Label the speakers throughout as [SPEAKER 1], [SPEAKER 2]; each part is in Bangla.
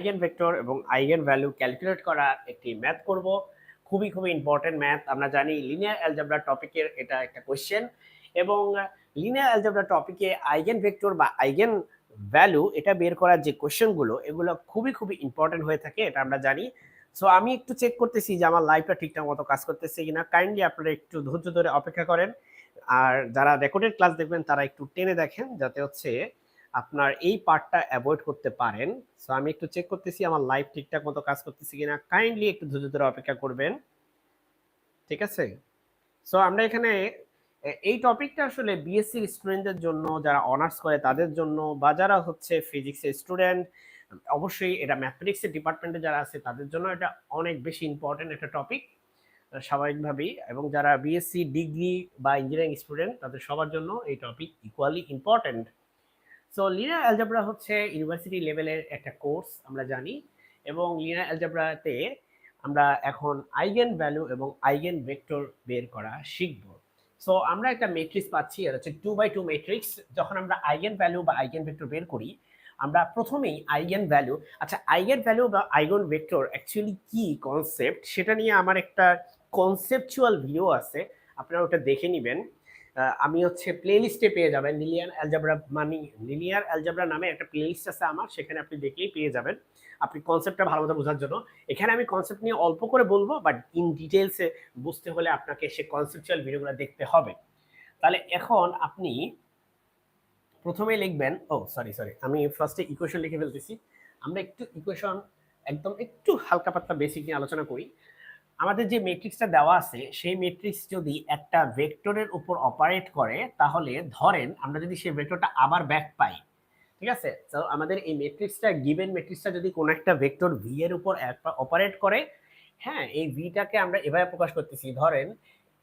[SPEAKER 1] আইগেন ভেক্টর এবং আইগেন ভ্যালু ক্যালকুলেট করার একটি ম্যাথ করব। খুবই খুবই ইম্পর্টেন্ট ম্যাথ। আমরা জানি লিনিয়ার অ্যালজেব্রা টপিকের এটা একটা কোয়েশ্চেন এবং লিনিয়ার অ্যালজেব্রা টপিকে আইগেন ভেক্টর বা আইগেন ভ্যালু এটা বের করার যে কোশ্চেনগুলো এগুলো খুবই খুবই ইম্পর্টেন্ট হয়ে থাকে, এটা আমরা জানি। সো আমি একটু চেক করতেছি যে আমার লাইভটা ঠিকঠাক মতো কাজ করতেছে কিনা। কাইন্ডলি আপনারা একটু ধৈর্য ধরে অপেক্ষা করেন। আর যারা রেকর্ডেড ক্লাস দেখবেন, তারা একটু টেনে দেখেন, যাতে হচ্ছে আপনার এই পার্টটা অ্যাভয়েড করতে পারেন। সো আমি একটু চেক করতেছি, আমার লাইভ ঠিকঠাক মতো কাজ করতেছি কিনা। কাইন্ডলি একটু ধৈর্য ধরে অপেক্ষা করবেন। ঠিক আছে? সো আমরা এখানে এই টপিকটা আসলে বিএসসি স্টুডেন্টদের জন্য, যারা অনার্স করে তাদের জন্য, বা যারা হচ্ছে ফিজিক্সের স্টুডেন্ট অবশ্যই এটা ম্যাথমেটিক্সের ডিপার্টমেন্টে যারা আছে, তাদের জন্য এটা অনেক বেশি ইম্পর্টেন্ট একটা টপিক স্বাভাবিকভাবেই। এবং যারা বিএসসি ডিগ্রি বা ইঞ্জিনিয়ারিং স্টুডেন্ট তাদের সবার জন্য এই topic equally important so linear algebra হচ্ছে ইউনিভার্সিটি লেভেলের একটা কোর্স আমরা জানি, এবং লিনার অ্যালজাবরাতে আমরা এখন আইগেন ভ্যালু এবং আইগেন ভেক্টর বের করা শিখব। সো আমরা একটা মেট্রিক্স পাচ্ছি এটা হচ্ছে টু বাই টু মেট্রিক্স যখন আমরা আইগেন ভ্যালু বা আইগেন ভেক্টর বের করি, আমরা প্রথমেই আইগেন ভ্যালু আচ্ছা আইগেন ভ্যালু বা আইগন ভেক্টর অ্যাকচুয়ালি কি কনসেপ্ট সেটা নিয়ে আমার একটা কনসেপচুয়াল ভিডিও আছে, আপনারা ওটা দেখে নেবেন। আমি হচ্ছে প্লে লিস্টে পেয়ে যাবেন। লিনিয়ার অ্যালজাবরা মানি লিনিয়ার অ্যালজাবরা নামে একটা প্লে লিস্ট আছে আমার, সেখানে আপনি দেখলেই পেয়ে যাবেন। আপনি কনসেপ্টটা ভালো মতো বোঝার জন্য। এখানে আমি কনসেপ্ট নিয়ে অল্প করে বলব বাট ইন ডিটেলসে বুঝতে হলে আপনাকে সে কনসেপচুয়াল ভিডিওগুলো দেখতে হবে। তাহলে এখন আপনি প্রথমে লিখবেন, ও সরি সরি আমি ফার্স্টে ইকুয়েশন লিখে ফেলতেছি। আমরা একটু ইকুয়েশন একদম একটু হালকা পাতলা বেসিক নিয়ে আলোচনা করি। আমাদের যে মেট্রিক্সটা দেওয়া আছে, সেই মেট্রিক্স যদি একটা ভেক্টরের উপর অপারেট করে, তাহলে ধরেন আমরা যদি সেই ভেক্টরটা আবার ব্যাক পাই, ঠিক আছে? তো আমাদের এই মেট্রিক্সটা গিভেন মেট্রিক্সটা যদি কোনো একটা ভেক্টর ভি এর উপর অপারেট করে হ্যাঁ এই ভিটাকে আমরা এভাবে প্রকাশ করতেছি, ধরেন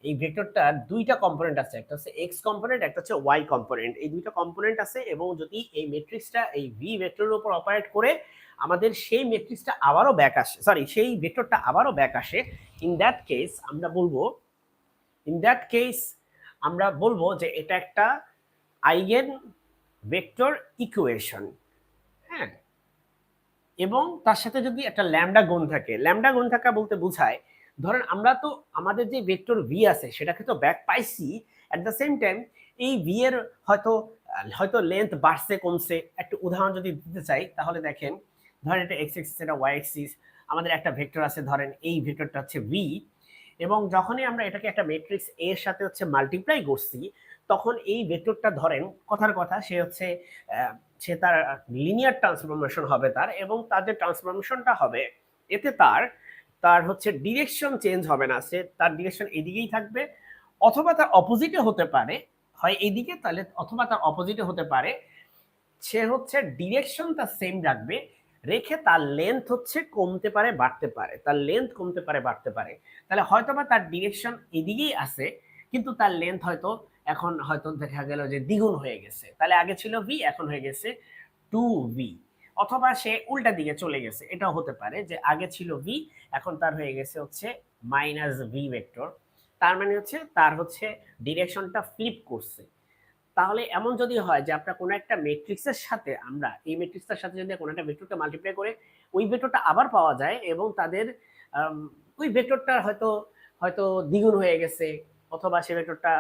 [SPEAKER 1] এই ভেক্টরটা দুইটা কম্পোনেন্ট আছে, একটা হচ্ছে এক্স কম্পোনেন্ট একটা হচ্ছে ওয়াই কম্পোনেন্ট এই দুইটা কম্পোনেন্ট আছে এবং যদি এই মেট্রিক্সটা এই ভি ভেক্টরের উপর অপারেট করে আমাদের সেই মেট্রিক্সটা আবারও ব্যাক আসে। সরি সেই ভেক্টরটা আবারও ব্যাক আসে। ইন দ্যাট কেস আমরা বলব ইন দ্যাট কেস আমরা বলব যে এটা একটা আইগেন ভেক্টর ইকুয়েশন হ্যাঁ? এবং তার সাথে যদি একটা ল্যামডা গুণ থাকে ল্যামডা গুণ থাকা বলতে বোঝায়, ধরেন আমরা তো আমাদের যে ভেক্টর ভি আছে, সেটাকে তো ব্যাক পাইছি অ্যাট দ্য সেম টাইম এই ভি এর হয়তো হয়তো লেন্থ বাড়ছে, কমছে। একটা উদাহরণ যদি দিতে চাই, তাহলে দেখেন ধরেন এটা এক্স এক্সিস এটা ওয়াই এক্সিস আমাদের একটা ভেক্টর আছে, ধরেন এই ভেক্টরটা হচ্ছে ভি এবং যখনই আমরা এটাকে একটা ম্যাট্রিক্স এর সাথে হচ্ছে মাল্টিপ্লাই করছি, তখন এই ভেক্টরটা ধরেন, কথার কথা, সে হচ্ছে সে তার লিনিয়ার ট্রান্সফরমেশন হবে তার, এবং তার যে ট্রান্সফরমেশনটা হবে, এতে তার তার হচ্ছে ডিরেকশন চেঞ্জ হবে না, সে তার ডিরেকশন এদিকেই থাকবে, অথবা তার অপোজিটে হতে পারে, হয় এইদিকে তাহলে অথবা তার অপোজিটে হতে পারে, সে হচ্ছে ডিরেকশন তার সেম রাখবে রেখে তার লেন্থ হচ্ছে কমতে পারে, বাড়তে পারে। তার লেন্থ কমতে পারে, বাড়তে পারে। তাহলে হয়তো বা তার ডিরেকশন এদিকেই আছে, কিন্তু তার লেন্থ হয়তো এখন হয়তো দেখা গেল যে দ্বিগুণ হয়ে গেছে। তাহলে আগে ছিল ভি এখন হয়ে গেছে টু ভি অথবা সে উল্টা দিকে চলে গেছে। এটাও হতে পারে যে আগে ছিল ভি এখন তার হয়ে গেছে হচ্ছে মাইনাস ভি ভেক্টর তার মানে হচ্ছে, তার হচ্ছে ডিরেকশনটা ফ্লিপ করছে। তাহলে এমন যদি হয় যে আপনার কোনো একটা মেট্রিক্সের সাথে আমরা, এই মেট্রিক্সের সাথে যদি কোনো একটা ভেক্টরকে মাল্টিপ্লাই করে, ওই ভেক্টরটা আবার পাওয়া যায় এবং তাদের ওই ভেক্টরটার হয়তো হয়তো দ্বিগুণ হয়ে গেছে অথবা সে ভেক্টরটা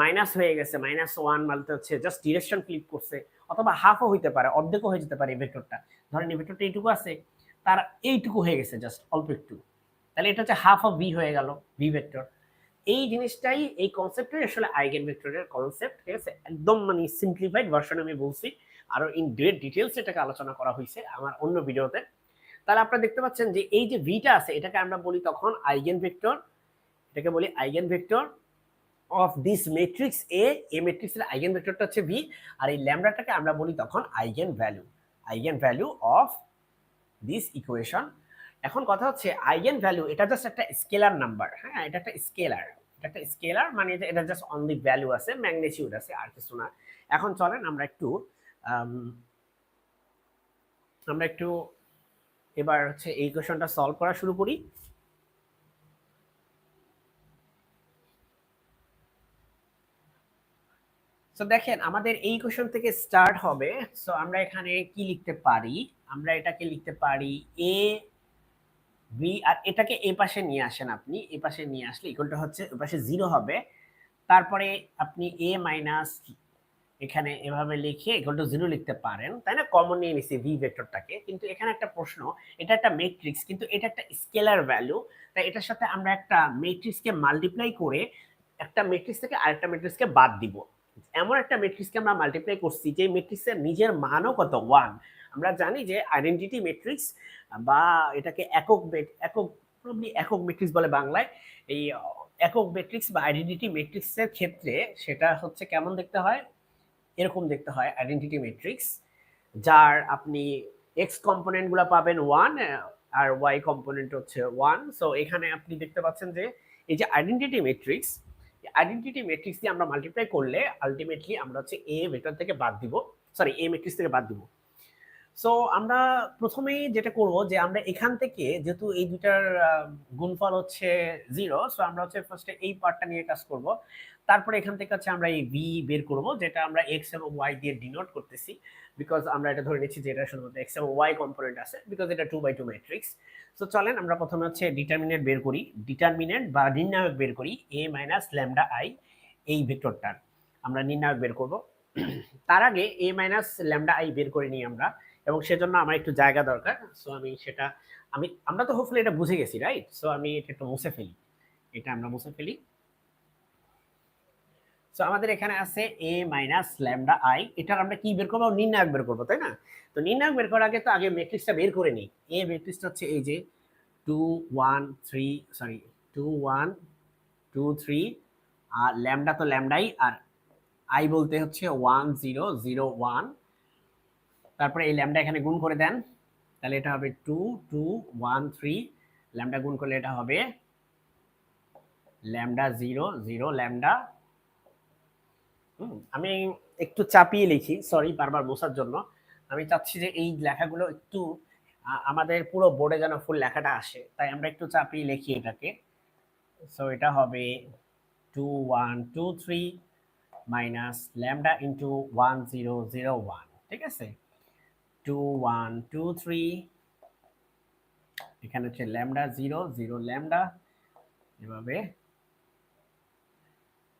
[SPEAKER 1] মাইনাস হয়ে গেছে মাইনাস ওয়ান বলতে হচ্ছে জাস্ট ডিরেকশন ক্লিক করছে অথবা হাফও হইতে পারে, অর্ধেকও হয়ে যেতে পারে এই ভেক্টরটা ধরেন এই ভেক্টরটা এইটুকু আছে, তার এইটুকু হয়ে গেছে জাস্ট অল্প একটু। তাহলে এটা হচ্ছে হাফ অফ ভি হয়ে গেল ভি ভেক্টর এই জিনিসটাই, এই কনসেপ্টটাই আসলে আইগেন ভেক্টরের কনসেপ্ট ঠিক আছে? একদম মানে সিম্পলিফাইড ভার্সন আমি বলছি। আরও ইন গ্রেট ডিটেলস এটাকে আলোচনা করা হয়েছে আমার অন্য ভিডিওতে। তাহলে আপনারা দেখতে পাচ্ছেন যে এই যে ভিটা আছে, এটাকে আমরা বলি তখন আইগেন ভেক্টর এটাকে বলি eigenvector of this matrix A A ম্যাট্রিক্সের আইগেন ভেক্টরটা হচ্ছে ভি আর এই ল্যামডাটাকে আমরা বলি তখন eigen value eigen value of this equation এখন কথা হচ্ছে আইগেন ভ্যালু এটা জাস্ট একটা স্কেলার নাম্বার হ্যাঁ? এটা একটা স্কেলার একটা স্কেলার মানে এটা জাস্ট অনলি ভ্যালু আছে ম্যাগনেটিউড আছে, আর কিছু না। এখন চলেন আমরা একটু আমরা একটু এবার হচ্ছে এই কোয়েশনটা সলভ করা শুরু করি। সো দেখেন, আমাদের এই কোশ্চেন থেকে স্টার্ট হবে। সো আমরা এখানে কি লিখতে পারি? আমরা এটাকে লিখতে পারি এ বি আর এটাকে এ পাশে নিয়ে আসেন আপনি, এ পাশে নিয়ে আসলে ইকুয়ালটা হচ্ছে ওই পাশে জিরো হবে। তারপরে আপনি এ মাইনাস এখানে এভাবে লিখে ইকুয়াল টু জিরো লিখতে পারেন। তাই না? কমন নিয়ে নিছি ভি ভেক্টরটাকে কিন্তু এখানে একটা প্রশ্ন, এটা একটা ম্যাট্রিক্স কিন্তু এটা একটা স্কেলার ভ্যালু তাই এটার সাথে আমরা একটা ম্যাট্রিক্সকে মাল্টিপ্লাই করে একটা ম্যাট্রিক্স থেকে আরেকটা ম্যাট্রিক্সকে বাদ দিব। এমন একটা ম্যাট্রিক্সকে আমরা মাল্টিপ্লাই করছি, যে ম্যাট্রিক্সের নিজের মানও কত? ওয়ান আমরা জানি যে আইডেন্টিটি ম্যাট্রিক্স বা এটাকে একক একক প্রবলি একক ম্যাট্রিক্স বলে বাংলায়, এই, একক ম্যাট্রিক্স বা আইডেন্টিটি ম্যাট্রিক্সের ক্ষেত্রে সেটা হচ্ছে কেমন দেখতে হয়? এরকম দেখতে হয় আইডেন্টিটি ম্যাট্রিক্স যার আপনি এক্স কম্পোনেন্টগুলো পাবেন ওয়ান আর ওয়াই কম্পোনেন্ট হচ্ছে ওয়ান সো এখানে আপনি দেখতে পাচ্ছেন যে এই যে আইডেন্টিটি ম্যাট্রিক্স আইডেন্টিটি ম্যাট্রিক্স দিয়ে আমরা মাল্টিপ্লাই করলে আলটিমেটলি আমরা হচ্ছে এ ভেক্টর থেকে বাদ দিব। সরি এ ম্যাট্রিক্স থেকে বাদ দিব। সো আমরা প্রথমেই যেটা করব যে আমরা এখান থেকে যেহেতু এই দুটার গুণফল হচ্ছে জিরো সো আমরা হচ্ছে ফার্স্টে এই পার্টটা নিয়ে কাজ করব। তারপরে এখান থেকে হচ্ছে আমরা এই ভি বের করব, যেটা আমরা এক্স এবং ওয়াই দিয়ে ডিনোট করতেছি বিকজ আমরা এটা ধরে নিচ্ছি যে এটা শুধুমাত্র এক্স এবং ওয়াই কম্পোনেন্ট আছে বিকজ এটা two by two matrix so চলেন আমরা প্রথমে হচ্ছে ডিটারমিনেন্ট বের করি ডিটারমিনেন্ট বা নির্ণায়ক বের করি এ মাইনাস ল্যামডা আই এই ভেক্টরটার। আমরা নির্ণায়ক বের করব। তার আগে এ মাইনাস ল্যামডা আই বের করে নিই আমরা, এবং সেজন্য আমার একটু জায়গা দরকার। সো আমি সেটা, আমি, আমরা তো হোপফুলি এটা বুঝে গেছি রাইট সো আমি এটা একটু মুছে ফেলি। এটা আমরা মুছে ফেলি। সো আমাদের এখানে আছে এ মাইনাস ল্যামডা আই এটার আমরা কি বের করব? নির্ণায়ক বের করব, তাই না? তো নির্ণায়ক বের করার আগে তো আগে ম্যাট্রিক্সটা বের করে নিই। এ ম্যাট্রিক্সটা হচ্ছে এই যে two one three sorry two one two three আর ল্যামডা তো ল্যামডাই আর আই বলতে হচ্ছে ওয়ান জিরো জিরো ওয়ান তারপরে এই ল্যামডা এখানে গুণ করে দেন। তাহলে এটা হবে two two one three lambda গুণ করলে এটা হবে ল্যামডা জিরো জিরো ল্যামডা আমি একটু চাপিয়ে লিখি সরি বারবার বসার জন্য। আমি চাচ্ছি যে এই লেখাগুলো একটু আমাদের পুরো বোর্ডে যেন ফুল লেখাটা আসে। তাই আমরা একটু চাপিয়ে লিখি এটাকে। সো এটা হবে two one two three minus lambda into one zero zero one ঠিক আছে? টু ওয়ান টু থ্রি এখানে হচ্ছে ল্যামডা জিরো জিরো ল্যামডা এভাবে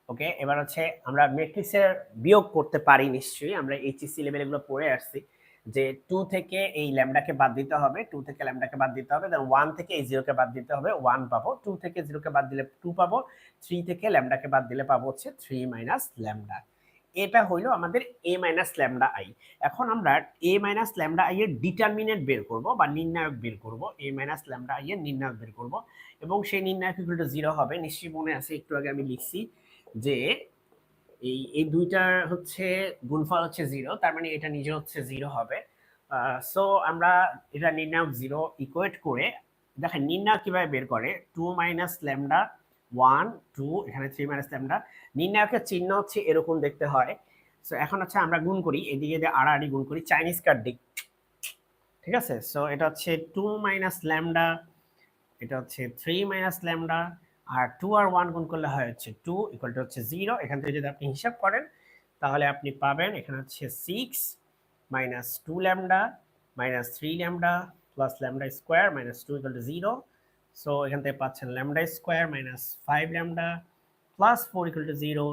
[SPEAKER 1] ওকে? এবার হচ্ছে আমরা ম্যাট্রিক্সের বিয়োগ করতে পারি নিশ্চয়ই। আমরা এইচএসসি লেভেল এগুলো পড়ে আসছি যে টু থেকে এই ল্যামডাকে বাদ দিতে হবে। টু থেকে ল্যামডাকে বাদ দিতে হবে। দেন ওয়ান থেকে এই জিরোকে বাদ দিতে হবে। ওয়ান পাবো। টু থেকে জিরোকে বাদ দিলে টু পাবো। থ্রি থেকে ল্যামডাকে বাদ দিলে পাবো হচ্ছে থ্রি মাইনাস ল্যামডা এটা হইল আমাদের এ মাইনাস ল্যামডা আই এখন আমরা এ মাইনাস ল্যামডা আই এর ডিটারমিনেন্ট বের করব বা নির্ণায়ক বের করব। এ মাইনাস ল্যামডা আই এর নির্ণায়ক বের করব। এবং সেই নির্ণায়ক ইকুয়াল টু জিরো হবে। নিশ্চয়ই মনে আছে, একটু আগে আমি লিখছি। যে এই এই দুইটার হচ্ছে গুণফল হচ্ছে জিরো তার মানে এটা নিজে হচ্ছে জিরো হবে। সো আমরা এটা নির্ণায়ক জিরো ইকুয়েট করে, দেখেন নির্ণায়ক কীভাবে বের করে? Two minus lambda one two এখানে থ্রি মাইনাস ল্যামডা নির্ণায়কের চিহ্ন হচ্ছে এরকম দেখতে হয়। সো এখন হচ্ছে আমরা গুণ করি, এদিকে দিয়ে আড়াআড়ি গুণ করি চাইনিজ কার্ড দিক। ঠিক আছে? সো এটা হচ্ছে টু মাইনাস ল্যামডা এটা হচ্ছে থ্রি মাইনাস ল্যামডা আর টু আর ওয়ান গুণ করলে হয় হচ্ছে টু ইকুয়াল টু হচ্ছে জিরো এখান থেকে যদি আপনি হিসাব করেন, তাহলে আপনি পাবেন এখানে হচ্ছে six minus two lambda minus three lambda plus lambda square minus two equal to zero so এখান থেকে পাচ্ছেন lambda square minus five lambda plus four equal to zero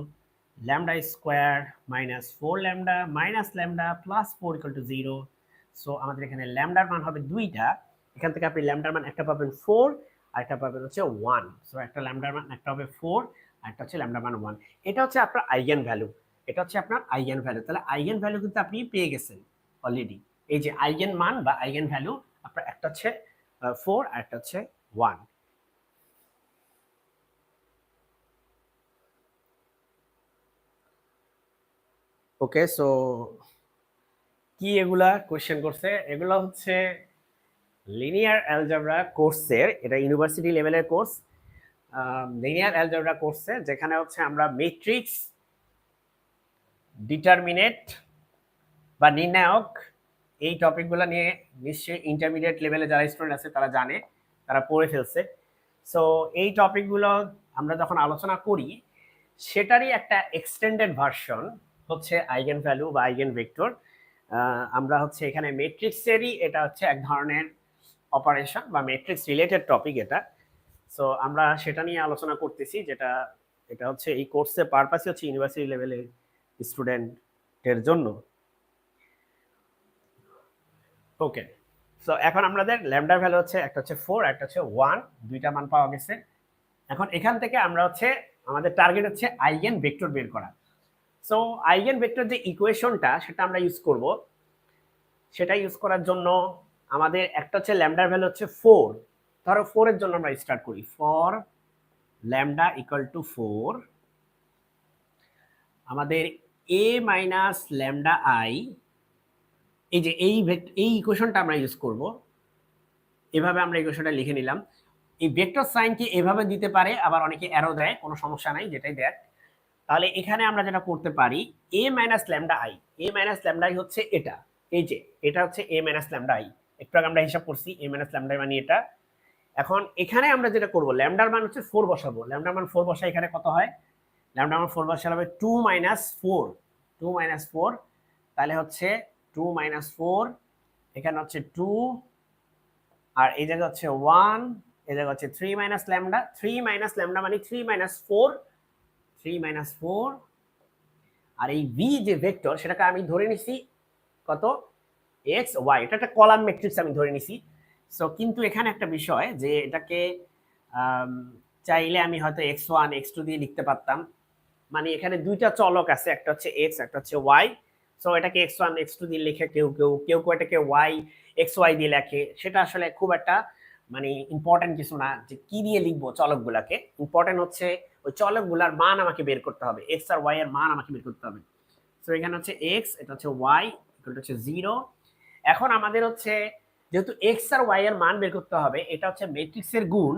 [SPEAKER 1] lambda square minus four lambda minus lambda plus four equal to zero so আমাদের এখানে ল্যামডার মান হবে দুইটা। এখান থেকে আপনি ল্যামডার মান একটা পাবেন ফোর আর একটা পাবেন হচ্ছে ওয়ান সো একটা ল্যামডার মান একটা হবে ফোর আর একটা হচ্ছে ল্যামডার মান ওয়ান এটা হচ্ছে আপনার আইগেন ভ্যালু এটা হচ্ছে আপনার আইগেন ভ্যালু তাহলে আইগেন ভ্যালু কিন্তু আপনি পেয়ে গেছেন অলরেডি এই যে আইগেন মান বা আইগেন ভ্যালু আপনার একটা হচ্ছে ফোর আর একটা হচ্ছে ওয়ান ওকে সো কি এগুলা কোশ্চেন করছে? এগুলো হচ্ছে লিনিয়ার অ্যালজাবরা কোর্সের এটা ইউনিভার্সিটি লেভেলের কোর্স লিনিয়ার অ্যালজাবরা কোর্সে যেখানে হচ্ছে আমরা মেট্রিক্স ডিটারমিনেট বা নির্ণায়ক, এই টপিকগুলো নিয়ে নিশ্চয়ই ইন্টারমিডিয়েট লেভেলে যারা স্টুডেন্ট আছে, তারা জানে, তারা পড়ে ফেলছে। সো এই টপিকগুলো আমরা যখন আলোচনা করি, সেটারই একটা এক্সটেন্ডেড ভার্সন হচ্ছে আইগেন ভ্যালু বা আইগেন ভেক্টর আমরা হচ্ছে এখানে মেট্রিক্সেরই এটা হচ্ছে এক ধরনের অপারেশন বা মেট্রিক্স রিলেটেড টপিক এটা। সো আমরা সেটা নিয়ে আলোচনা করতেছি, যেটা, এটা হচ্ছে এই কোর্সের পারপাসই হচ্ছে ইউনিভার্সিটি লেভেলের স্টুডেন্টের জন্য। ওকে সো এখন আমাদের ল্যামডার ভ্যালু হচ্ছে, একটা হচ্ছে ফোর একটা হচ্ছে ওয়ান দুইটা মান পাওয়া গেছে। এখন এখান থেকে আমরা হচ্ছে, আমাদের টার্গেট হচ্ছে আইগেন ভেক্টর বের করা। সো আইগেন ভেক্টর যে ইকুয়েশনটা সেটা আমরা ইউজ করব। সেটা ইউজ করার জন্য আমাদের একটা হচ্ছে ল্যামডার ভ্যালু হচ্ছে ফোর ধরো ফোরের জন্য আমরা স্টার্ট করি। For lambda equal to four আমাদের এ মাইনাস ল্যামডা আই এই যে এই এই ইকুয়েশনটা আমরা ইউজ করব। এভাবে আমরা ইকুয়েশনটা লিখে নিলাম। এই ভেক্টর সাইনকে এভাবে দিতে পারে, আবার অনেকে অ্যারো দেয়, কোনো সমস্যা নাই, যেটাই দেখ তাহলে এখানে আমরা যেটা করতে পারি A minus lambda I A minus lambda I হচ্ছে এটা। এই যে, এটা হচ্ছে এ মাইনাস ল্যামডা আই একটু আগে আমরা হিসাব করছি এ মাইনাস ল্যামডার মানে এটা। এখন এখানে আমরা যেটা করব ল্যামডার মান হচ্ছে ফোর বসাবো। ল্যামডার মান ফোর বসা এখানে কত হয়? ল্যামডার মান ফোর বসা হবে two minus four two minus four তাহলে হচ্ছে টু মাইনাস ফোর এখানে হচ্ছে টু আর এই জায়গা হচ্ছে ওয়ান এই জায়গা হচ্ছে three minus lambda three minus lambda মানে three minus four three minus four আর এই ভি যে ভেক্টর সেটাকে আমি ধরে নিছি কত? এক্স ওয়াই এটা একটা কলাম ম্যাট্রিক্স আমি ধরে নিছি। সো কিন্তু এখানে একটা বিষয় যে এটাকে চাইলে আমি হয়তো এক্স ওয়ান এক্স টু দিয়ে লিখতে পারতাম। মানে এখানে দুইটা চলক আছে, একটা হচ্ছে এক্স একটা হচ্ছে ওয়াই সো এটাকে এক্স ওয়ান এক্স টু দিয়ে লিখে কেউ কেউ কেউ কেউ এটাকে ওয়াই এক্স ওয়াই দিয়ে লেখে। সেটা আসলে খুব একটা মানে ইম্পর্টেন্ট কিছু না যে কি দিয়ে লিখব চলকগুলাকে। ইম্পর্টেন্ট হচ্ছে ওই চলকগুলার মান আমাকে বের করতে হবে। এক্স আর ওয়াই এর মান আমাকে বের করতে হবে। সো এখানে হচ্ছে এক্স এটা হচ্ছে ওয়াই এটা হচ্ছে জিরো এখন আমাদের হচ্ছে যেহেতু এক্স আর ওয়াই এর মান বের করতে হবে, এটা হচ্ছে ম্যাট্রিক্সের গুণ।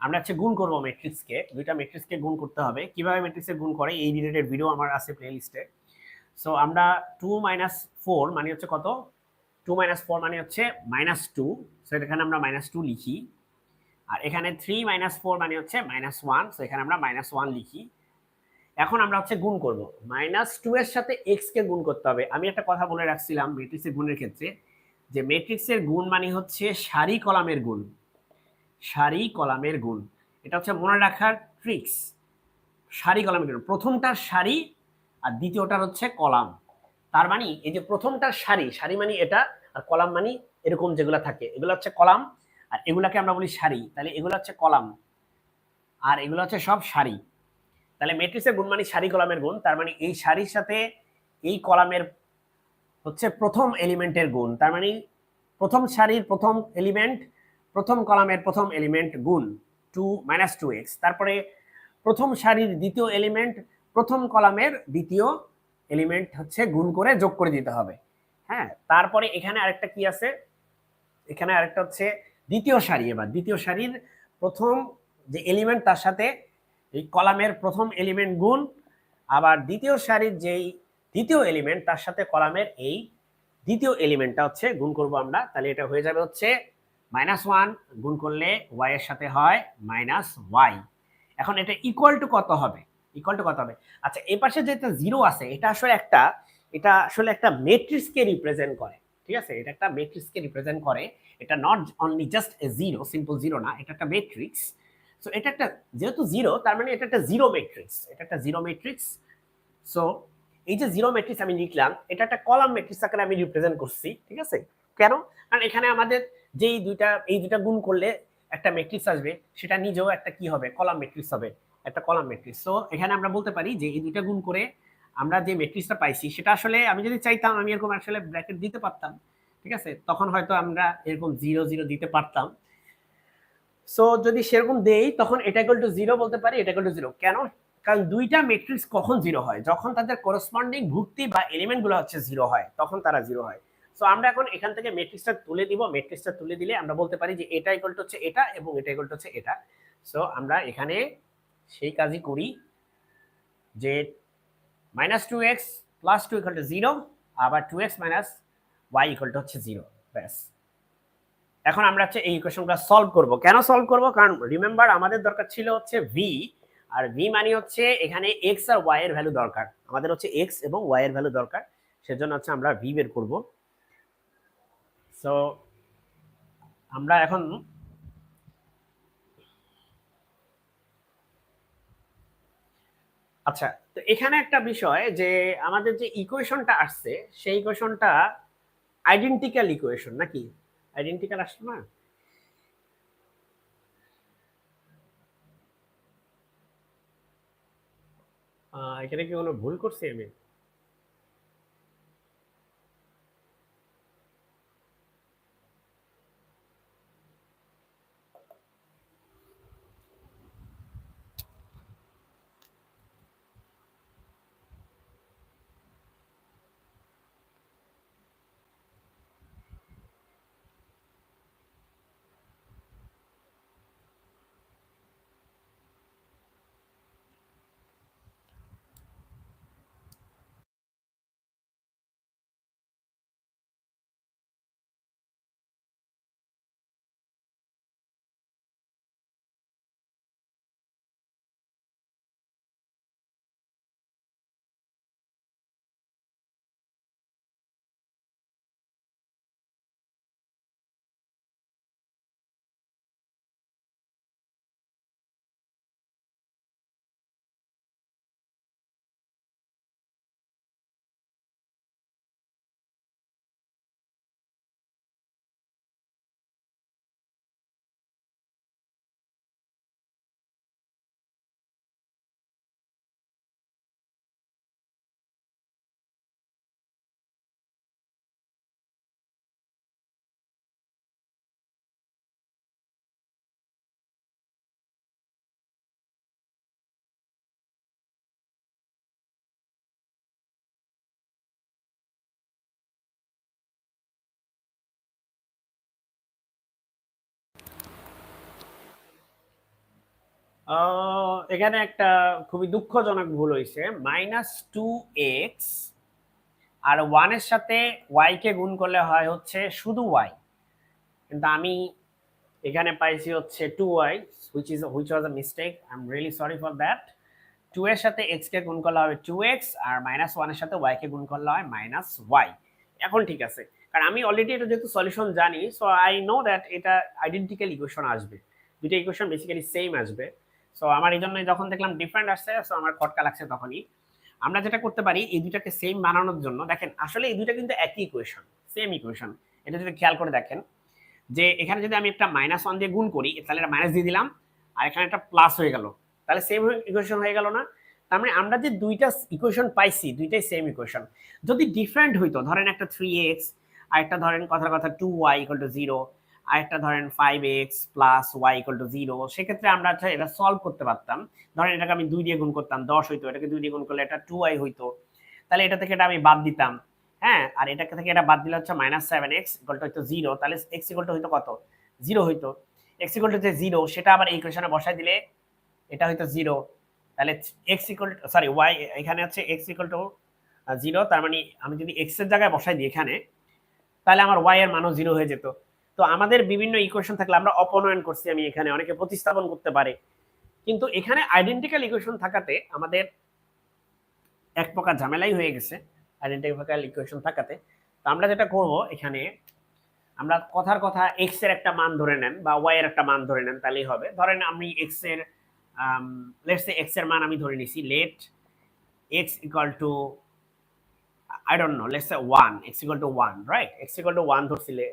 [SPEAKER 1] আমরা হচ্ছে গুণ করব ম্যাট্রিক্সকে দুইটা ম্যাট্রিক্সকে গুণ করতে হবে। কীভাবে ম্যাট্রিক্সের গুণ করে? এই রিলেটেড ভিডিও আমার আছে প্লেলিস্টে সো আমরা টু মাইনাস ফোর মানে হচ্ছে কত? টু মাইনাস ফোর মানে হচ্ছে মাইনাস টু সো এখানে আমরা মাইনাস টু লিখি। আর এখানে থ্রি মাইনাস ফোর মানে হচ্ছে মাইনাস ওয়ান সো এখানে আমরা মাইনাস ওয়ান লিখি। এখন আমরা হচ্ছে গুণ করব। মাইনাস টু এর সাথে এক্স কে গুণ করতে হবে। আমি একটা কথা বলে রাখছিলাম ম্যাট্রিক্সের গুণের ক্ষেত্রে, যে ম্যাট্রিক্সের গুণ মানে হচ্ছে সারি কলামের গুণ। সারি কলামের গুণ। এটা হচ্ছে মনে রাখার ট্রিক্স সারি কলামের গুণ। প্রথমটার সারি আর দ্বিতীয়টার হচ্ছে কলাম। তার মানে এই যে প্রথমটার সারি সারি মানে এটা আর কলাম মানে এরকম যেগুলো থাকে। এগুলো হচ্ছে কলাম আর এগুলাকে আমরা বলি সারি। তাহলে এগুলো হচ্ছে কলাম। আর এগুলো হচ্ছে সব সারি। তাহলে ম্যাট্রিক্সের গুণ মানে সারি কলামের গুণ, তার মানে এই সারির সাথে এই কলামের হচ্ছে প্রথম এলিমেন্টের গুণ, তার মানে প্রথম সারির প্রথম এলিমেন্ট প্রথম কলামের প্রথম এলিমেন্ট গুণ টু মাইনাস টু এক্স তারপরে প্রথম সারির দ্বিতীয় এলিমেন্ট প্রথম কলামের দ্বিতীয় এলিমেন্ট হচ্ছে গুণ করে যোগ করে দিতে হবে। হ্যাঁ তারপরে এখানে আরেকটা কি আছে? এখানে আরেকটা হচ্ছে দ্বিতীয় সারি, এবার দ্বিতীয় সারির প্রথম যে এলিমেন্ট তার সাথে এই কলামের প্রথম এলিমেন্ট গুণ, আবার দ্বিতীয় সারির যেই দ্বিতীয় এলিমেন্ট তার সাথে কলামের এই দ্বিতীয় এলিমেন্টটা হচ্ছে গুণ করব আমরা। তাহলে এটা হয়ে যাবে হচ্ছে মাইনাস ওয়ান গুণ করলে ওয়াই এর সাথে হয় মাইনাস ওয়াই এখন এটা ইকুয়াল টু কত হবে? ইকুয়াল টু কত হবে? আচ্ছা এই পাশে যেটা জিরো আছে, এটা আসলে একটা, এটা আসলে একটা মেট্রিক্সকে রিপ্রেজেন্ট করে, ঠিক আছে? এটা একটা মেট্রিক্সকে রিপ্রেজেন্ট করে, এটা not only just a zero simple zero না, এটা একটা মেট্রিক্স সো এটা একটা যেহেতু জিরো তার মানে এটা একটা জিরো মেট্রিক্স এটা একটা জিরো মেট্রিক্স সো এই যে জিরো ম্যাট্রিক্স আমি লিখলাম, এটা একটা কলাম ম্যাট্রিক্স আকারে আমি রিপ্রেজেন্ট করছি, ঠিক আছে? কেন? কারণ এখানে আমাদের যেই দুইটা, এই দুইটা গুণ করলে একটা ম্যাট্রিক্স আসবে, সেটা নিজেও একটা কি হবে? কলাম ম্যাট্রিক্স হবে, একটা কলাম ম্যাট্রিক্স সো এখানে আমরা বলতে পারি যে এই দুইটা গুণ করে আমরা যে ম্যাট্রিক্সটা পাইছি, সেটা আসলে আমি যদি চাইতাম, আমি এরকম আসলে ব্র্যাকেট দিতে পারতাম, ঠিক আছে? তখন হয়তো আমরা এরকম জিরো জিরো দিতে পারতাম। সো যদি সেরকম দেই, তখন এটা ইকুয়াল টু জিরো বলতে পারি, এটা ইকুয়াল টু জিরো কেন? কারণ দুইটা ম্যাট্রিক্স কখন জিরো হয়? যখন তাদের করসপন্ডিং ভর্তি বা এলিমেন্টগুলো হচ্ছে জিরো হয়, তখন তারা জিরো হয়। সো আমরা এখন এখান থেকে ম্যাট্রিক্সটা তুলে দিব। ম্যাট্রিক্সটা তুলে দিলে আমরা বলতে পারি যে এটা ইকুয়াল টু হচ্ছে এটা এবং এটা ইকুয়াল টু হচ্ছে এটা। সো আমরা এখানে সেই কাজই করি যে minus two x plus two equal to zero আবার two x minus y equal to হচ্ছে জিরো ব্যাস। এখন আমরা হচ্ছে এই ইকুয়েশনটা সলভ করব। কেন সলভ করব? কারণ রিমেম্বার আমাদের দরকার ছিল হচ্ছে ভি আর ভি মানে হচ্ছে এখানে এক্স আর ওয়াই এর ভ্যালু দরকার। আমাদের হচ্ছে এক্স এবং ওয়াই এর ভ্যালু দরকার, সেজন্য হচ্ছে আমরা ভি বের করব। সো আমরা এখন আচ্ছা তো এখানে একটা বিষয় যে আমাদের যে ইকুয়েশনটা আসছে, সেই ইকুয়েশনটা আইডেন্টিক্যাল ইকুয়েশন নাকি? আইডেন্টিক্যাল আসলো না? এখানে কি কোনো ভুল করছি আমি? এখানে একটা খুবই দুঃখজনক ভুল হয়েছে। মাইনাস টু এক্স আর ওয়ানের সাথে ওয়াইকে গুণ করলে হয় হচ্ছে শুধু ওয়াই কিন্তু আমি এখানে পাইছি হচ্ছে two y which is which was a mistake I am really sorry for that two এর সাথে এক্স কে গুণ করলে হবে টু এক্স আর মাইনাস ওয়ানের সাথে ওয়াই কে গুণ করলে হয় মাইনাস ওয়াই এখন ঠিক আছে। কারণ আমি অলরেডি এটা যেহেতু সলিউশন জানি সো আই নো দ্যাট এটা আইডেন্টিক্যাল ইকুয়েশন আসবে। দুইটা ইকুয়েশন বেসিক্যালি সেম আসবে। সো আমার এই জন্য যখন দেখলাম ডিফারেন্ট আসছে সো আমার খটকা লাগছে তখনই। আমরা যেটা করতে পারি, এই দুটাকে সেম বানানোর জন্য, দেখেন, আসলে এই দুটা কিন্তু একই ইকুয়েশন সেম ইকুয়েশন এটা যদি খেয়াল করে দেখেন, যে এখানে যদি আমি একটা মাইনাস ওয়ান দিয়ে গুণ করি, তাহলে এটা মাইনাস দিয়ে দিলাম, আর এখানে একটা প্লাস হয়ে গেল। তাহলে সেম ইকুয়েশন হয়ে গেল না। তার মানে আমরা যে দুইটা ইকুয়েশন পাইছি, দুইটাই সেম ইকুয়েশন যদি ডিফারেন্ট হইতো, ধরেন একটা থ্রি এক্স আর একটা ধরেন কথার কথা two y equal to zero আরেকটা ধরেন five x plus y equal to zero সেক্ষেত্রে আমরা এটা সলভ করতে পারতাম। ধরেন এটাকে আমি দুই দিয়ে গুণ করতাম, দশ হইতো, এটাকে দুই দিয়ে গুণ করলে এটা টু ওয়াই হইতো। তাহলে এটা থেকে এটা আমি বাদ দিতাম হ্যাঁ? আর এটা থেকে এটা বাদ দিলে হচ্ছে minus seven x equal to হইতো জিরো তাহলে এক্স ইকুয়াল টু হইতো কত? জিরো হইতো। এক্স ইকুয়াল টু যে জিরো সেটা আবার এই কোয়েশনে বসাই দিলে এটা হইতো জিরো তাহলে এক্স ইকুয়াল সরি ওয়াই এখানে হচ্ছে এক্স ইকুয়াল টু জিরো তার মানে আমি যদি এক্সের জায়গায় বসাই দিই এখানে, তাহলে আমার ওয়াই এর মানও জিরো হয়ে যেত। তো আমাদের বিভিন্ন ইকুয়েশন থাকলে আমরা অপনয়ন করছি আমি এখানে, অনেকে প্রতিস্থাপন করতে পারে। কিন্তু এখানে আইডেন্টিক্যাল ইকুয়েশন থাকাতে আমাদের এক প্রকার ঝামেলাই হয়ে গেছে আইডেন্টিক্যাল ইকুয়েশন থাকাতে। তো আমরা যেটা করব এখানে, আমরা কথার কথা এক্সের একটা মান ধরে নেন বা ওয়াই এর একটা মান ধরে নেন তাহলেই হবে। ধরেন আমি এক্সের লেটস এক্সের মান আমি ধরে নিছি let x equal to I don't know let's one x equal to one right x equal to one ধরছিলে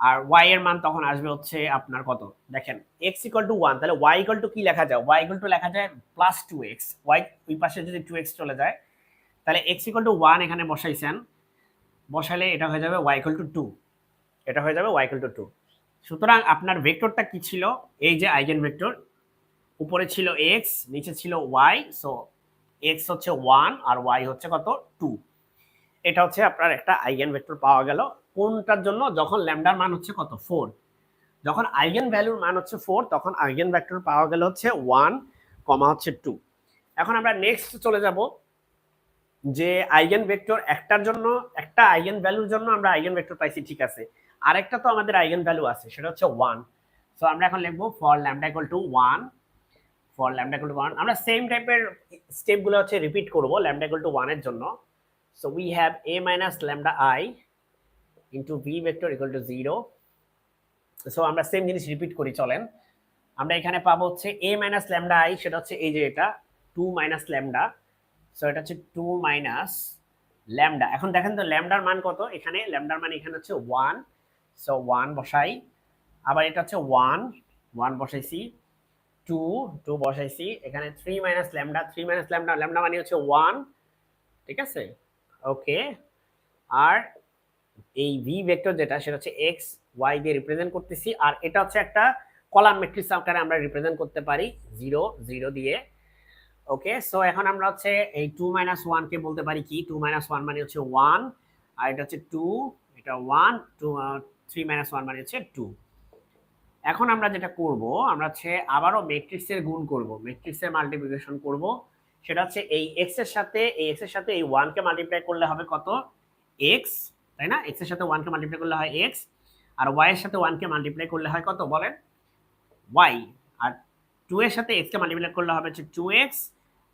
[SPEAKER 1] আর ওয়াই এর মান তখন আসবে হচ্ছে আপনার কত? দেখেন এক্স ইকুয়াল টু ওয়ান তাহলে ইকুয়াল টু কি লেখা যায়? ইকুয়াল টু লেখা যায় প্লাস টু এক্স ওয়াই ওই পাশে যদি টু এক্স চলে যায়, তাহলে এক্স ইকুয়াল টু ওয়ান এখানে বসাইছেন বসালে এটা হয়ে যাবে ওয়াই ইকুয়াল টু টু এটা হয়ে যাবে ওয়াই ইকুয়াল টু টু সুতরাং আপনার ভেক্টরটা কি ছিল? এই যে আইগেন ভেক্টর উপরে ছিল এক্স নিচে ছিল ওয়াই সো এক্স হচ্ছে ওয়ান আর ওয়াই হচ্ছে কত? টু এটা হচ্ছে আপনার একটা আইগেন ভেক্টর পাওয়া গেল। কোনটার জন্য? যখন ল্যামডার মান হচ্ছে কত? ফোর। যখন আইগেন ভ্যালুর মান হচ্ছে ফোর, তখন আইগেন ভ্যাক্টর পাওয়া গেল হচ্ছে ওয়ান কমা হচ্ছে টু। এখন আমরা নেক্সট চলে যাব যে আইগেন ভেক্টর একটার জন্য, একটা আইগেন ভ্যালুর জন্য আমরা আইগেন ভেক্টর পাইছি, ঠিক আছে। আরেকটা তো আমাদের আইগেন ভ্যালু আছে, সেটা হচ্ছে ওয়ান। সো আমরা এখন লিখব for lambda equal to one, for lambda equal to one. আমরা সেম টাইপের স্টেপগুলো হচ্ছে রিপিট করব ল্যামডা ইকুয়াল টু ওয়ানের জন্য। So we have A minus lambda I into v vector equal to zero so আমরা সেম জিনিস রিপিট করি, চলেন। আমরা এখানে পাবো হচ্ছে এ মাইনাস ল্যামডা আই সেটা হচ্ছে এই যে এটা টু মাইনাস ল্যামডা সো এটা হচ্ছে টু মাইনাস ল্যামডা এখন দেখেন তো ল্যামডার মান কত? এখানে ল্যামডার মান এখানে হচ্ছে ওয়ান সো ওয়ান বসাই। আবার এটা হচ্ছে ওয়ান ওয়ান বসাইছি। টু টু বসাইছি। এখানে three minus lambda three minus lambda lambda মানে হচ্ছে ওয়ান ঠিক আছে? ওকে আর এই ভি ভেক্টর যেটা, সেটা হচ্ছে এক্স ওয়াই দিয়ে রিপ্রেজেন্ট করতেছি, আর এটা হচ্ছে একটা কলাম ম্যাট্রিক্স আকারে আমরা রিপ্রেজেন্ট করতে পারি জিরো জিরো দিয়ে। ওকে সো এখন আমরা হচ্ছে এই টু মাইনাস ওয়ানকে বলতে পারি কি? টু মাইনাস ওয়ান মানে হচ্ছে ওয়ান আর এটা হচ্ছে টু এটা one two three minus one মানে হচ্ছে টু এখন আমরা যেটা করব, আমরা হচ্ছে আবারও ম্যাট্রিক্সের গুণ করব ম্যাট্রিক্সের মাল্টিপ্লিকেশন করব। সেটা হচ্ছে এই এক্সের সাথে, এই এক্সের সাথে এই ওয়ানকে মাল্টিপ্লাই করলে হবে কত? এক্স তাই না? এক্সের সাথে ওয়ানকে মাল্টিপ্লাই করলে হয় এক্স আর ওয়াই এর সাথে ওয়ানকে মাল্টিপ্লাই করলে হয় কত? বলেন ওয়াই আর টু এর সাথে এক্স কে মাল্টিপ্লাই করলে হবে হচ্ছে টু এক্স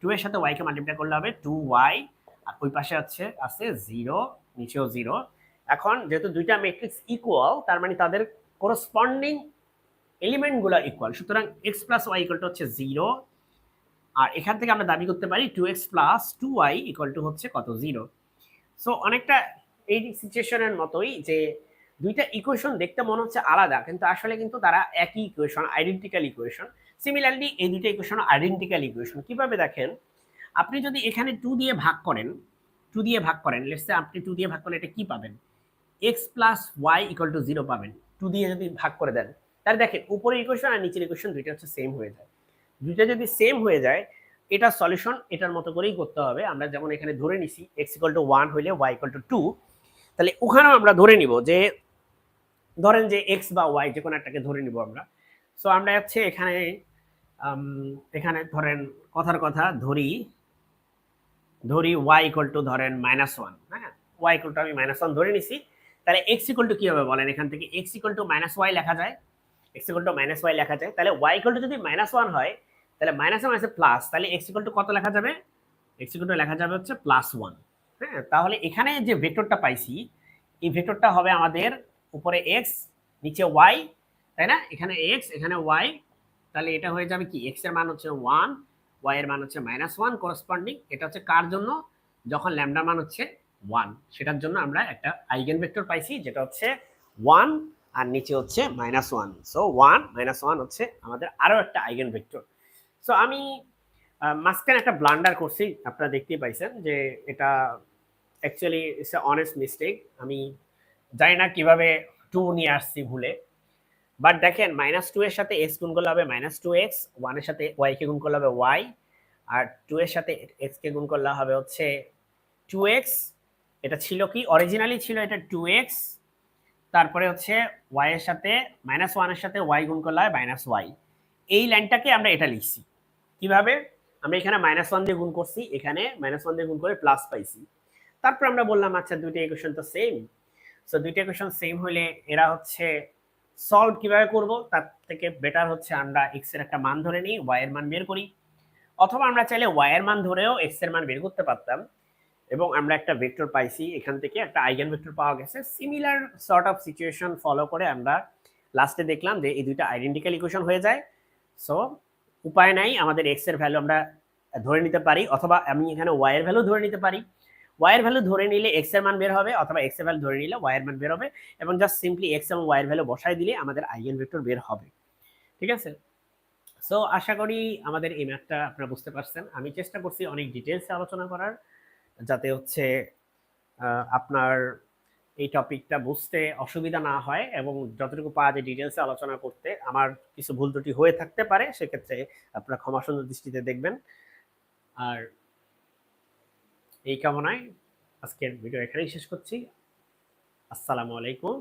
[SPEAKER 1] টু এর সাথে ওয়াই কে মাল্টিপ্লাই করলে হবে টু ওয়াই আর ওই পাশে আছে আছে জিরো নিচেও জিরো এখন যেহেতু দুইটা ম্যাট্রিক্স ইকুয়াল তার মানে তাদের করসপন্ডিং এলিমেন্টগুলো ইকুয়াল সুতরাং x plus y equal to হচ্ছে জিরো আর এখান থেকে আমরা দাবি করতে পারি two x plus two y equal to হচ্ছে কত? জিরো সো অনেকটা এই সিচুয়েশনের মতোই যে দুইটা ইকুয়েশন দেখতে মনে হচ্ছে আলাদা, কিন্তু আসলে কিন্তু তারা একই ইকুয়েশন আইডেন্টিক্যাল ইকুয়েশন সিমিলারলি এই দুইটা ইকুয়েশন আইডেন্টিক্যাল ইকুয়েশন কীভাবে দেখেন? আপনি যদি এখানে টু দিয়ে ভাগ করেন টু দিয়ে ভাগ করেন লেটসে আপনি টু দিয়ে ভাগ করলে এটা কি পাবেন? X plus y equal to zero পাবেন। টু দিয়ে যদি ভাগ করে দেন, তাহলে দেখেন উপরের ইকুয়েশন আর নিচের ইকুয়েশন দুইটা হচ্ছে সেম হয়ে যায়। দুইটা যদি সেম হয়ে যায়, এটা সলিউশন এটার মতো করেই করতে হবে। আমরা যেমন এখানে ধরে নিছি এক্স ইকুয়াল টু ওয়ান হইলে ওয়াই ইকুয়াল টু টু তাহলে ওখানেও আমরা ধরে নিব যে, ধরেন যে এক্স বা ওয়াই যে কোনো একটাকে ধরে নিব আমরা। সো আমরা হচ্ছে এখানে এখানে ধরেন কথার কথা ধরি ধরি ওয়াই ইকুয়াল টু ধরেন মাইনাস ওয়ান হ্যাঁ? ওয়াই ইকুয়াল টু আমি মাইনাস ওয়ান ধরে নিছি। তাহলে এক্স ইকুয়াল টু কি হবে বলেন এখান থেকে? X equal to minus y লেখা যায়। X equal to minus y লেখা যায়। তাহলে ওয়াই ইকুয়াল টু যদি মাইনাস ওয়ান হয়, তাহলে মাইনাস মাইনাসে প্লাস তাহলে এক্স ইকুয়াল টু কত লেখা যাবে? এক্স ইকুয়াল টু লেখা যাবে হচ্ছে প্লাস ওয়ান হ্যাঁ তাহলে এখানে যে ভেক্টরটা পাইছি, এই ভেক্টরটা হবে আমাদের উপরে এক্স নিচে ওয়াই তাই না? এখানে এক্স এখানে ওয়াই তাহলে এটা হয়ে যাবে কি? এক্সের মান হচ্ছে ওয়ান ওয়াই এর মান হচ্ছে মাইনাস ওয়ান করসপন্ডিং এটা হচ্ছে কার জন্য? যখন ল্যামডার মান হচ্ছে ওয়ান সেটার জন্য আমরা একটা আইগেন ভেক্টর পাইছি, যেটা হচ্ছে ওয়ান আর নিচে হচ্ছে minus one so one minus one হচ্ছে আমাদের আরও একটা আইগেন ভেক্টর সো আমি মাঝখানে একটা ব্লান্ডার করছি, আপনারা দেখতেই পাইছেন যে এটা actually it's a honest mistake আমি জানি না কীভাবে টু নিয়ে আসছি ভুলে। বাট দেখেন মাইনাস টু এর সাথে এক্স গুণ করলে হবে মাইনাস টু এক্স ওয়ানের সাথে ওয়াই কে গুণ করলে হবে ওয়াই আর টু এর সাথে এক্স কে গুণ করলে হবে হচ্ছে টু এক্স এটা ছিল কি? অরিজিনালি ছিল এটা টু এক্স তারপরে হচ্ছে ওয়াই এর সাথে মাইনাস ওয়ানের সাথে ওয়াই গুণ করলে হয় মাইনাস ওয়াই এই লাইনটাকে আমরা এটা লিখছি। কীভাবে? আমরা এখানে মাইনাস ওয়ান দিয়ে গুণ করছি, এখানে মাইনাস ওয়ান দিয়ে গুণ করে প্লাস পাইছি। তারপর আমরা বললাম আচ্ছা দুইটা ইকুয়েশন তো সেম সো দুইটা ইকুয়েশন সেম হলে এরা হচ্ছে সলভ কীভাবে করব? তার থেকে বেটার হচ্ছে আমরা এক্সের একটা মান ধরে নিই ওয়াই এর মান বের করি। অথবা আমরা চাইলে ওয়াই এর মান ধরেও এক্সের মান বের করতে পারতাম। এবং আমরা একটা ভেক্টর পাইছি, এখান থেকে একটা আইগেন ভেক্টর পাওয়া গেছে। Similar sort of situation follow করে আমরা লাস্টে দেখলাম যে এই দুইটা আইডেন্টিক্যাল ইকুয়েশন হয়ে যায়। সো উপায় নাই, আমাদের এক্সের ভ্যালু আমরা ধরে নিতে পারি, অথবা আমি এখানে ওয়াই এর ভ্যালু ধরে নিতে পারি। ওয়াই এর ভ্যালু ধরে নিলে এক্সের মান বের হবে অথবা এক্সের ভ্যালু ধরে নিলে ওয়াই এর মান বের হবে এবং জাস্ট সিম্পলি এক্স এবং ওয়াই এর ভ্যালু বসাই দিলে আমাদের আইগেন ভেক্টর বের হবে। ঠিক আছে? সো আশা করি আমাদের এই ম্যাথটা আপনারা বুঝতে পারছেন। আমি চেষ্টা করছি অনেক ডিটেলসে আলোচনা করার, যাতে হচ্ছে আপনার এই টপিকটা বুঝতে অসুবিধা না হয় এবং যতটুকু পাওয়া যায় ডিটেলসে আলোচনা করতে আমার কিছু ভুল ত্রুটি হয়ে থাকতে পারে, সেক্ষেত্রে আপনারা ক্ষমাসুন্দর দৃষ্টিতে দেখবেন। আর এই কামনায় আজকের ভিডিও এখানেই শেষ করছি। আসসালামু আলাইকুম।